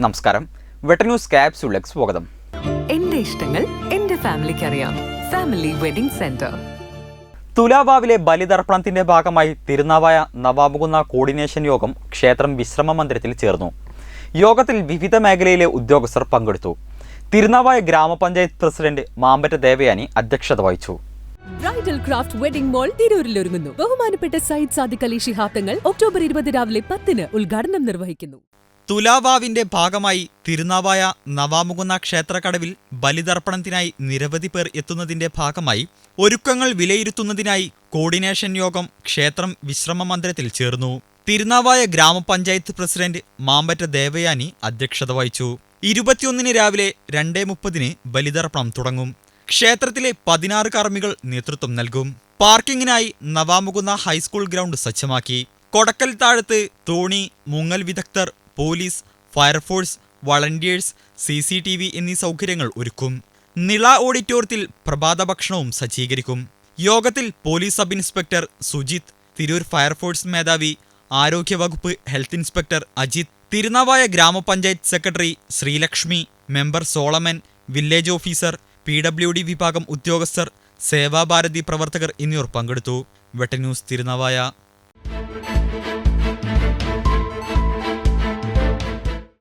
നമസ്കാരം. വെട്ട ന്യൂസ് സ്വാഗതം. എന്റെ ഇഷ്ടങ്ങൾ എന്റെ ഫാമിലിക്ക് അറിയാം. Family wedding centre. തുലാവാവിലെ ബലിതർപ്പണത്തിന്റെ ഭാഗമായി തിരുനാവായ നവാബുകുന്ന കോർഡിനേഷൻ യോഗം ക്ഷേത്രം വിശ്രമ മന്ദിരത്തിൽ ചേർന്നു. യോഗത്തിൽ വിവിധ മേഖലയിലെ ഉദ്യോഗസ്ഥർ പങ്കെടുത്തു. തിരുനാവായ ഗ്രാമപഞ്ചായത്ത് പ്രസിഡന്റ് മാമ്പറ്റ ദേവയാനി അധ്യക്ഷത വഹിച്ചു. ബ്രൈഡൽ ക്രാഫ്റ്റ് വെഡിംഗ് മോൾ തിരൂരിൽ ഒരുങ്ങുന്നു ബഹുമാനപ്പെട്ട സയ്യിദ് സാദിഖ് അലി ശിഹാബ് ഒക്ടോബർ ഇരുപത് രാവിലെ പത്തിന് ഉദ്ഘാടനം നിർവഹിക്കുന്നു. തുലാവാവിന്റെ ഭാഗമായി തിരുനാവായ നവാമുകുന്ന ക്ഷേത്രക്കടവിൽ ബലിതർപ്പണത്തിനായി നിരവധി പേർ എത്തുന്നതിന്റെ ഭാഗമായി ഒരുക്കങ്ങൾ വിലയിരുത്തുന്നതിനായി കോർഡിനേഷൻ യോഗം ക്ഷേത്രം വിശ്രമ മന്ദിരത്തിൽ ചേർന്നു. തിരുനാവായ ഗ്രാമപഞ്ചായത്ത് പ്രസിഡന്റ് മാമ്പറ്റ ദേവയാനി അധ്യക്ഷത വഹിച്ചു. ഇരുപത്തിയൊന്നിന് രാവിലെ രണ്ടേ മുപ്പതിന് ബലിതർപ്പണം തുടങ്ങും. ക്ഷേത്രത്തിലെ പതിനാറ് കർമ്മികൾ നേതൃത്വം നൽകും. പാർക്കിങ്ങിനായി നവാമുകുന്ന ഹൈസ്കൂൾ ഗ്രൗണ്ട് സജ്ജമാക്കി. കൊടക്കൽ താഴത്ത് തോണി മുങ്ങൽ വിദഗ്ധർ police fire force volunteers C C T V എന്നീ സൗകര്യങ്ങൾ ഒരുക്കും. നിള ഓഡിറ്റോറിയത്തിൽ പ്രഭാത ഭക്ഷണവും സജ്ജീകരിക്കും. യോഗത്തിൽ police sub inspector Sujith Tirur fire force മേധാവി ആരോഗ്യവകുപ്പ് ഹെൽത്ത് ഇൻസ്പെക്ടർ അജിത് തിരുനാവായ ഗ്രാമപഞ്ചായത്ത് secretary Sreelakshmi member Solomon village officer P W D വിഭാഗം ഉദ്യോഗസ്ഥർ സേവാഭാരതി പ്രവർത്തകർ എന്നിവർ പങ്കെടുത്തു. വെട്ടന്യൂസ് തിരുനാവായ.